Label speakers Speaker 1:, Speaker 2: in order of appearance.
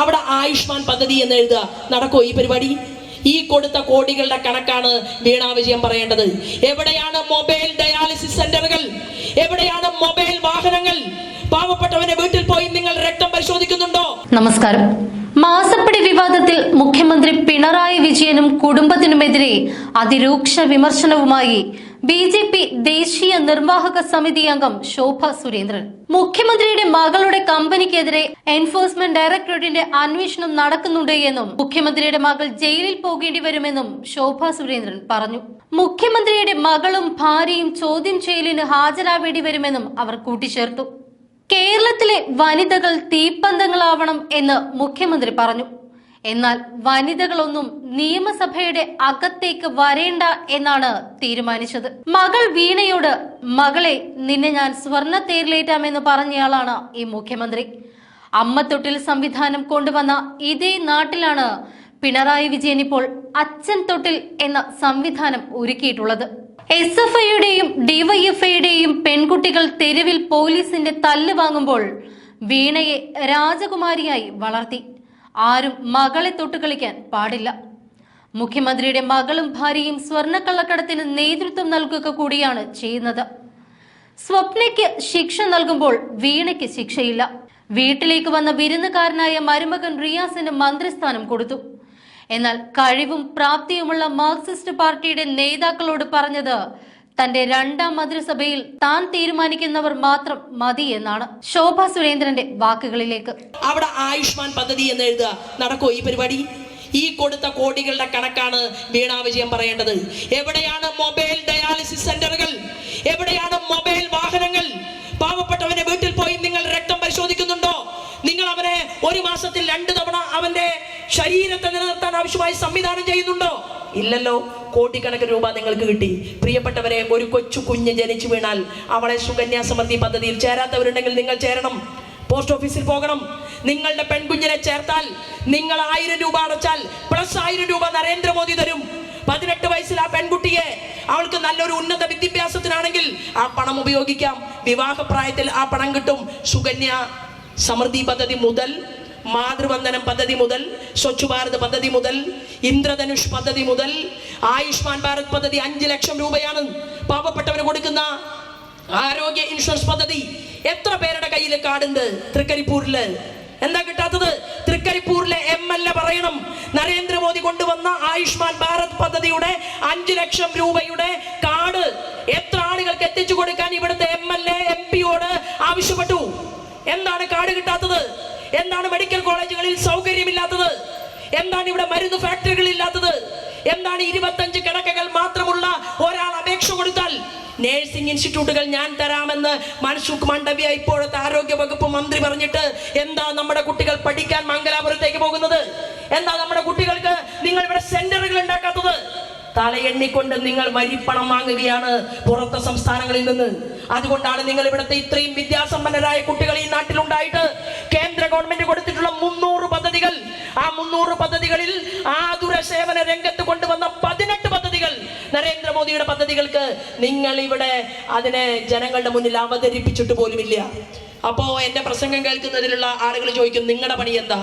Speaker 1: അവിടെ ആയുഷ്മാൻ പദ്ധതി എന്ന് എഴുതുക. നടക്കോ ഈ പരിപാടി. ഈ കൊടുത്ത കോടികളുടെ കണക്കാണ് വീണാ വിജയം പറയേണ്ടത്. എവിടെയാണ് മൊബൈൽ ഡയാലിസിസ് സെന്ററുകൾ? എവിടെയാണ് മൊബൈൽ വാഹനങ്ങൾ? പാവപ്പെട്ടവന്റെ വീട്ടിൽ പോയി നിങ്ങൾ രക്തം പരിശോധിക്കുന്നുണ്ടോ?
Speaker 2: നമസ്കാരം. മാസപ്പടി വിവാദത്തിൽ മുഖ്യമന്ത്രി പിണറായി വിജയനും കുടുംബത്തിനുമെതിരെ അതിരൂക്ഷ വിമർശനവുമായി ബി ജെ പി ദേശീയ നിർവാഹക സമിതി അംഗം ശോഭ സുരേന്ദ്രൻ. മുഖ്യമന്ത്രിയുടെ മകളുടെ കമ്പനിക്കെതിരെ എൻഫോഴ്സ്മെന്റ് ഡയറക്ടറേറ്റിന്റെ അന്വേഷണം നടക്കുന്നുണ്ട് എന്നും മുഖ്യമന്ത്രിയുടെ മകൾ ജയിലിൽ പോകേണ്ടി വരുമെന്നും ശോഭ സുരേന്ദ്രൻ പറഞ്ഞു. മുഖ്യമന്ത്രിയുടെ മകളും ഭാര്യയും ചോദ്യം ചെയ്യലിന് ഹാജരാവേണ്ടി വരുമെന്നും അവർ കൂട്ടിച്ചേർത്തു. കേരളത്തിലെ വനിതകൾ തീപ്പന്തങ്ങളാവണം എന്ന് മുഖ്യമന്ത്രി പറഞ്ഞു. എന്നാൽ വനിതകളൊന്നും നിയമസഭയുടെ അകത്തേക്ക് വരേണ്ട എന്നാണ് തീരുമാനിച്ചത്. മകൾ വീണയോട് മകളെ നിന്നെ ഞാൻ സ്വർണ തേരിലേറ്റാമെന്ന് പറഞ്ഞയാളാണ് ഈ മുഖ്യമന്ത്രി. അമ്മത്തൊട്ടിൽ സംവിധാനം കൊണ്ടുവന്ന ഇതേ നാട്ടിലാണ് പിണറായി വിജയൻ ഇപ്പോൾ അച്ഛൻ തൊട്ടിൽ എന്ന സംവിധാനം ഒരുക്കിയിട്ടുള്ളത്. എസ് എഫ് ഐയുടെയും ഡിവൈഎഫ്ഐയുടെയും പെൺകുട്ടികൾ തെരുവിൽ പോലീസിന്റെ തല്ല് വാങ്ങുമ്പോൾ വീണയെ രാജകുമാരിയായി വളർത്തി. ആരും മകളെ തൊട്ട് കളിക്കാൻ പാടില്ല. മുഖ്യമന്ത്രിയുടെ മകളും ഭാര്യയും സ്വർണക്കള്ളക്കടത്തിന് നേതൃത്വം നൽകുക കൂടിയാണ് ചെയ്യുന്നത്. സ്വപ്നയ്ക്ക് ശിക്ഷ നൽകുമ്പോൾ വീണയ്ക്ക് ശിക്ഷയില്ല. വീട്ടിലേക്ക് വന്ന വിരുന്നുകാരനായ മരുമകൻ റിയാസിന് മന്ത്രിസ്ഥാനം കൊടുത്തു. എന്നാൽ കഴിവും പ്രാപ്തിയുമുള്ള മാർക്സിസ്റ്റ് പാർട്ടിയുടെ നേതാക്കളോട് പറഞ്ഞത് തന്റെ രണ്ടാം മന്ത്രിസഭയിൽ താൻ തീരുമാനിക്കുന്നവർ മാത്രം മതി എന്നാണ് ശോഭ സുരേന്ദ്രന്റെ വാക്കുകളിലേക്ക്.
Speaker 1: അവിടെ ആയുഷ്മാൻ പദ്ധതി എന്ന് എഴുതുക. നടക്കോ ഈ പരിപാടി. ഈ കൊടുത്ത കോടികളുടെ കണക്കാണ് വീണാ വിജയം പറയേണ്ടത്. എവിടെയാണ് മൊബൈൽ ഡയാലിസിസ് സെന്ററുകൾ? എവിടെയാണ് മൊബൈൽ വാഹനങ്ങൾ? പാവപ്പെട്ടവന്റെ വീട്ടിൽ പോയി നിങ്ങൾ രക്തം പരിശോധിക്കുന്നുണ്ടോ? നിങ്ങൾ അവനെ ഒരു മാസത്തിൽ രണ്ട് തവണ അവന്റെ ശരീരത്തെ നിലനിർത്താൻ ആവശ്യമായി സംവിധാനം ചെയ്യുന്നുണ്ടോ? ഇല്ലല്ലോ. കോടിക്കണക്കിന് രൂപ നിങ്ങൾക്ക് കിട്ടി. പ്രിയപ്പെട്ടവരെ ഒരു കൊച്ചു കുഞ്ഞ് ജനിച്ചു വീണാൽ അവളെ സുകന്യാ സമൃദ്ധി പദ്ധതിയിൽ ചേരാത്തവരുണ്ടെങ്കിൽ നിങ്ങൾ ചേരണം. പോസ്റ്റ് ഓഫീസിൽ പോകണം. നിങ്ങളുടെ പെൺകുഞ്ഞിനെ ചേർത്താൽ നിങ്ങൾ ആയിരം രൂപ അടച്ചാൽ പ്ലസ് ആയിരം രൂപ നരേന്ദ്രമോദി തരും. പതിനെട്ട് വയസ്സിൽ ആ പെൺകുട്ടിയെ അവൾക്ക് നല്ലൊരു ഉന്നത വിദ്യാഭ്യാസത്തിനാണെങ്കിൽ ആ പണം ഉപയോഗിക്കാം. വിവാഹപ്രായത്തിൽ ആ പണം കിട്ടും. സുകന്യ സമൃദ്ധി പദ്ധതി മുതൽ മാതൃവന്ദനം പദ്ധതി മുതൽ സ്വച്ഛ് ഭാരത് പദ്ധതി മുതൽ ഇന്ദ്രധനുഷ് പദ്ധതി മുതൽ ആയുഷ്മാൻ ഭാരത് പദ്ധതി അഞ്ച് ലക്ഷം രൂപയാണ് പാവപ്പെട്ടവന് കൊടുക്കുന്ന ആരോഗ്യ ഇൻഷുറൻസ് പദ്ധതി. എത്ര പേരുടെ കയ്യിൽ കാടുണ്ട് തൃക്കരിപ്പൂരിൽ? എന്താ കിട്ടാത്തത്? തൃക്കരിപ്പൂരിലെ എം എൽ എ പറയണം നരേന്ദ്രമോദി കൊണ്ടുവന്ന ആയുഷ്മാൻ ഭാരത് പദ്ധതിയുടെ അഞ്ചു ലക്ഷം രൂപയുടെ കാർഡ്. എത്ര ആളുകൾക്ക് എത്തിച്ചു കൊടുക്കാൻ ഇവിടുത്തെ എം എൽ എ എം പിയോട് ആവശ്യപ്പെട്ടു? എന്താണ് കാർഡ് കിട്ടാത്തത്? എന്താണ് മെഡിക്കൽ കോളേജുകളിൽ സൗകര്യമില്ലാത്തത്? എന്താണ് ഇവിടെ മരുന്ന് ഫാക്ടറികൾ ഇല്ലാത്തത് എന്താണ് ഇരുപത്തഞ്ച് കിടക്കകൾ മാത്രമുള്ള ഒരാൾ അപേക്ഷ കൊടുത്താൽ? നേഴ്സിംഗ് ഇൻസ്റ്റിറ്റ്യൂട്ടുകൾ ഞാൻ തരാമെന്ന് മൻസുഖ് മാണ്ഡവ്യ ഇപ്പോഴത്തെ ആരോഗ്യ വകുപ്പ് മന്ത്രി പറഞ്ഞിട്ട് എന്താ നമ്മുടെ കുട്ടികൾ പഠിക്കാൻ മംഗലാപുരത്തേക്ക് പോകുന്നത്? എന്താ നമ്മുടെ കുട്ടികൾക്ക് നിങ്ങൾ ഇവിടെ സെന്ററുകൾ ഉണ്ടാക്കാത്തത്? തലയെണ്ണിക്കൊണ്ട് നിങ്ങൾ വരിപ്പണം വാങ്ങുകയാണ് പുറത്തെ സംസ്ഥാനങ്ങളിൽ നിന്ന്. അതുകൊണ്ടാണ് നിങ്ങൾ ഇവിടുത്തെ ഇത്രയും വിദ്യാസമ്പന്നരായ കുട്ടികൾ ഈ നാട്ടിലുണ്ടായിട്ട് കേന്ദ്ര ഗവൺമെന്റ് കൊടുത്തിട്ടുള്ള മുന്നൂറ് പദ്ധതികൾ. ആ മുന്നൂറ് പദ്ധതികളിൽ ആതുര സേവന രംഗത്ത് കൊണ്ടുവന്ന പതിനെട്ട് പദ്ധതികൾ നരേന്ദ്രമോദിയുടെ പദ്ധതികൾക്ക് നിങ്ങൾ ഇവിടെ അതിനെ ജനങ്ങളുടെ മുന്നിൽ അവതരിപ്പിച്ചിട്ട് പോലുമില്ല. അപ്പോ എന്റെ പ്രസംഗം കേൾക്കുന്നതിലുള്ള ആളുകൾ ചോദിക്കും നിങ്ങളുടെ പണി എന്താ?